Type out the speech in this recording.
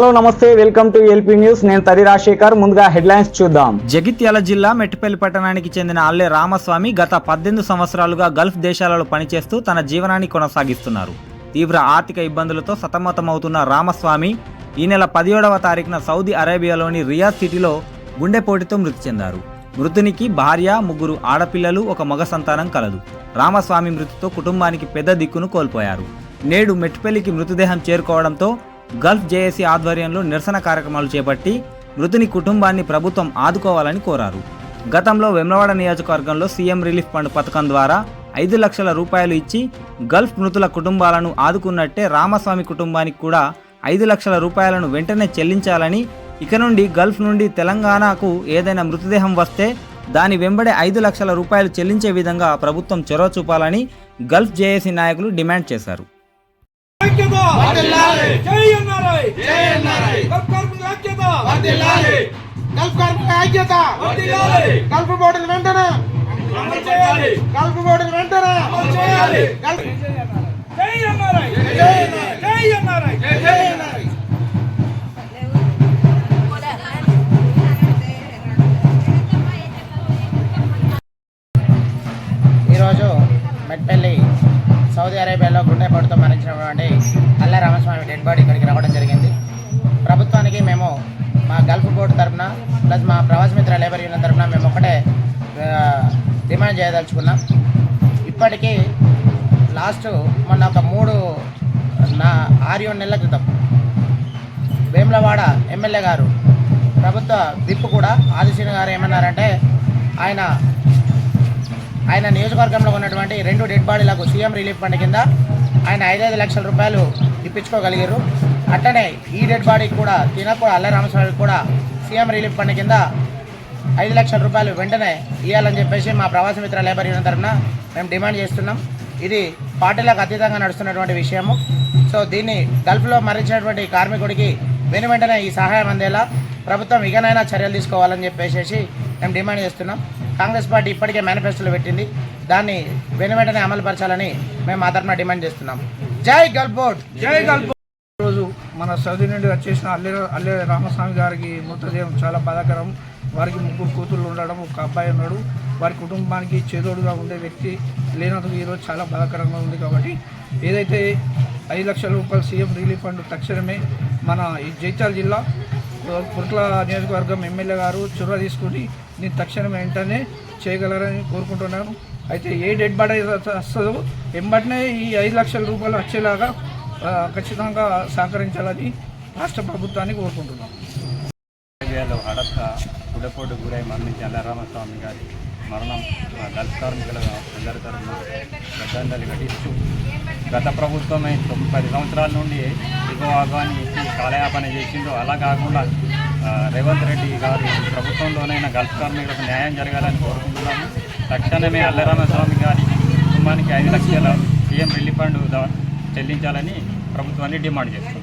Hello నమస్తే welcome to LP news. నేను తరి రాజశేఖర్. ముందుగా హెడ్లైన్స్ చూద్దాం. జగిత్యాల జిల్లా మెట్టుపల్లి పట్టణానికి చెందిన అల్లె రామస్వామి గత పద్దెనిమిది సంవత్సరాలుగా గల్ఫ్ దేశాలలో పనిచేస్తూ తన జీవనాన్ని కొనసాగిస్తున్నారు. తీవ్ర ఆర్థిక ఇబ్బందులతో సతమతమవుతున్న రామస్వామి ఈ నెల పదిహేడవ తారీఖున సౌదీ అరేబియాలోని రియాద్ సిటీలో గుండెపోటుతో మృతి చెందారు. మృతునికి భార్య ముగ్గురు ఆడపిల్లలు ఒక మగ సంతానం కలదు. రామస్వామి మృతితో కుటుంబానికి పెద్ద దిక్కును కోల్పోయారు. నేడు మెట్టుపల్లికి మృతదేహం చేరుకోవడంతో గల్ఫ్ జేఏసీ ఆధ్వర్యంలో నిరసన కార్యక్రమాలు చేపట్టి మృతుని కుటుంబాన్ని ప్రభుత్వం ఆదుకోవాలని కోరారు. గతంలో వెమ్లవాడ నియోజకవర్గంలో సీఎం రిలీఫ్ ఫండ్ పథకం ద్వారా ఐదు లక్షల రూపాయలు ఇచ్చి గల్ఫ్ మృతుల కుటుంబాలను ఆదుకున్నట్టే రామస్వామి కుటుంబానికి కూడా ఐదు లక్షల రూపాయలను వెంటనే చెల్లించాలని ఇక నుండి గల్ఫ్ నుండి తెలంగాణకు ఏదైనా మృతదేహం వస్తే దాని వెంబడే ఐదు లక్షల రూపాయలు చెల్లించే విధంగా ప్రభుత్వం చొరవ చూపాలని గల్ఫ్ జేఏసీ నాయకులు డిమాండ్ చేశారు. ఐక్యత జై ఎన్ఆర్ఐ జై ఎన్ఆర్ఐ గల్ఫ్ కార్మికుల ఐక్యత. గల్ఫ్ కార్మికుల ఐక్యత. వర్ధిల్లాలి గల్ఫ్ బోర్డులు వెంటనే. అమలు చేయాలి. గల్ఫ్ బోర్డులు వెంటనే. అమలు చేయాలి. ఎన్ఆర్ఐ జై ఎన్ఆర్ఐ సౌదీ అరేబియాలో గుండెపోటుతో మరణించినటువంటి అల్ల రామస్వామి డెడ్ బాడీ ఇక్కడికి రావడం జరిగింది. ప్రభుత్వానికి మేము మా గల్ఫ్ బోర్డు తరఫున ప్లస్ మా ప్రవాస మిత్ర లేబర్ యూనియన్ తరఫున మేము ఒకటే డిమాండ్ చేయదలుచుకున్నాం. ఇప్పటికీ లాస్ట్ మొన్న ఒక మూడు నా ఆరు ఏడు నెలల క్రితం వేములవాడ ఎమ్మెల్యే గారు ప్రభుత్వ విప్ కూడా ఆదిశీన గారు ఏమన్నారంటే ఆయన ఆయన నియోజకవర్గంలో ఉన్నటువంటి రెండు డెడ్ బాడీలకు సీఎం రిలీఫ్ ఫండ్ కింద ఆయన ఐదైదు లక్షల రూపాయలు ఇప్పించుకోగలిగారు. అట్లనే ఈ డెడ్ బాడీకి కూడా తినకు అల్ల రామస్వామికి కూడా సీఎం రిలీఫ్ ఫండ్ కింద ఐదు లక్షల రూపాయలు వెంటనే ఇవ్వాలని చెప్పేసి మా ప్రవాస మిత్ర లేబర్ యూనియన్ తరఫున మేము డిమాండ్ చేస్తున్నాం. ఇది పార్టీలకు అతీతంగా నడుస్తున్నటువంటి విషయము. సో దీన్ని గల్ఫ్లో మరణించినటువంటి కార్మికుడికి వెను వెంటనే ఈ సహాయం అందేలా ప్రభుత్వం ఇకనైనా చర్యలు తీసుకోవాలని చెప్పేసి మేము డిమాండ్ చేస్తున్నాం. కాంగ్రెస్ పార్టీ ఇప్పటికే మేనిఫెస్టోలో పెట్టింది. దాన్ని వెను వెంటనే అమలుపరచాలని మేము మా తరఫున డిమాండ్ చేస్తున్నాం. జై గల్ఫ్ జై గల్ఫ్ రోజు మన సౌదీ నుండి వచ్చేసిన అల్లె అల్లె రామస్వామి గారికి మృతదేహం చాలా బాధాకరం. వారికి ముగ్గురు కూతుళ్ళు ఉండడం ఒక అబ్బాయి ఉన్నాడు. వారి కుటుంబానికి చేదోడుగా ఉండే వ్యక్తి లేనందుకు ఈరోజు చాలా బాధాకరంగా ఉంది కాబట్టి ఏదైతే ఐదు లక్షల రూపాయలు సీఎం రిలీఫ్ ఫండ్ తక్షణమే మన ఈ జైత్యాల జిల్లా పుట్ల నియోజకవర్గం ఎమ్మెల్యే గారు చొరవ తీసుకుని నేను తక్షణం వెంటనే చేయగలరని కోరుకుంటున్నాను. అయితే ఏ డెడ్ బాడీ వస్తుందో వెంబటనే ఈ ఐదు లక్షల రూపాయలు వచ్చేలాగా ఖచ్చితంగా సహకరించాలని రాష్ట్ర ప్రభుత్వాన్ని కోరుకుంటున్నాం అరేబియాలో హడత్త గుడపోటు గురై మరణించి అల్లరామస్వామి గారి మరణం గల్ దళిత కార్మికుల అందరి తరఫున శ్రద్ధాంజలి ఘటిస్తూ గత ప్రభుత్వమే తొమ్మిది పది సంవత్సరాల నుండి దిగువ ఆగాన్ని ఇచ్చి కాలయాపన చేసిందో అలా కాకుండా రేవంత్ రెడ్డి గారు ప్రభుత్వంలోనైనా గల్ఫ్ కార్మికులకు న్యాయం జరగాలని కోరుకుంటున్నాము. తక్షణమే అల్లరామస్వామి గారి కుటుంబానికి ఐదు లక్షల సీఎం రిలీఫ్ ఫండ్ చెల్లించాలని ప్రభుత్వాన్ని డిమాండ్ చేస్తున్నాం.